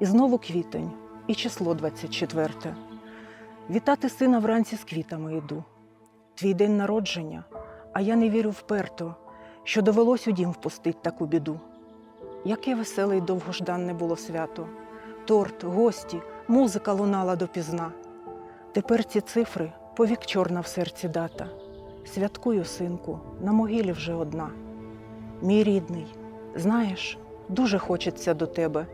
І знову квітень, і число 24. Вітати сина вранці з квітами йду. Твій день народження, а я не вірю вперто, що довелось у дім впустить таку біду. Яке веселе й довгожданне було свято. Торт, гості, музика лунала допізна. Тепер ці цифри повік чорна в серці дата. Святкую, синку, на могилі вже одна. Мій рідний, знаєш, дуже хочеться до тебе.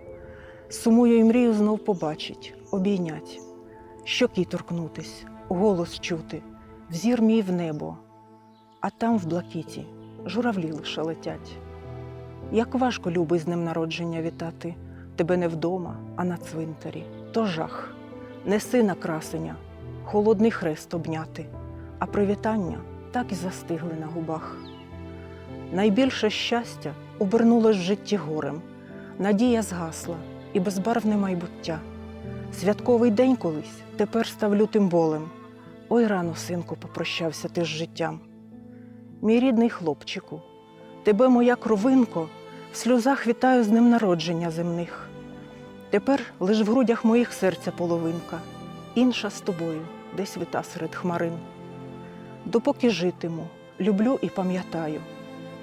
Сумую і мрію знов побачить, обійнять, щоки торкнутись, голос чути, взір мій в небо, а там в блакиті журавлі лише летять. Як важко, любий, з днем народження вітати, тебе не вдома, а на цвинтарі, то жах, не сина красення, холодний хрест обняти, а привітання так і застигли на губах. Найбільше щастя обернулось в житті горем, надія згасла і безбарвне майбуття. Святковий день колись тепер став лютим болем. Ой, рано, синку, попрощався ти з життям. Мій рідний хлопчику, тебе, моя кровинко, в сльозах вітаю з ним народження земних. Тепер лиш в грудях моїх серця половинка, інша з тобою, десь вита серед хмарин. Допоки житиму, люблю і пам'ятаю,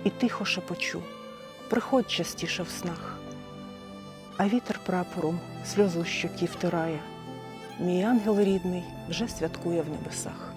і тихо шепочу, приходь частіше в снах. А вітер прапором сльозу щоків втирає. Мій ангел рідний вже святкує в небесах.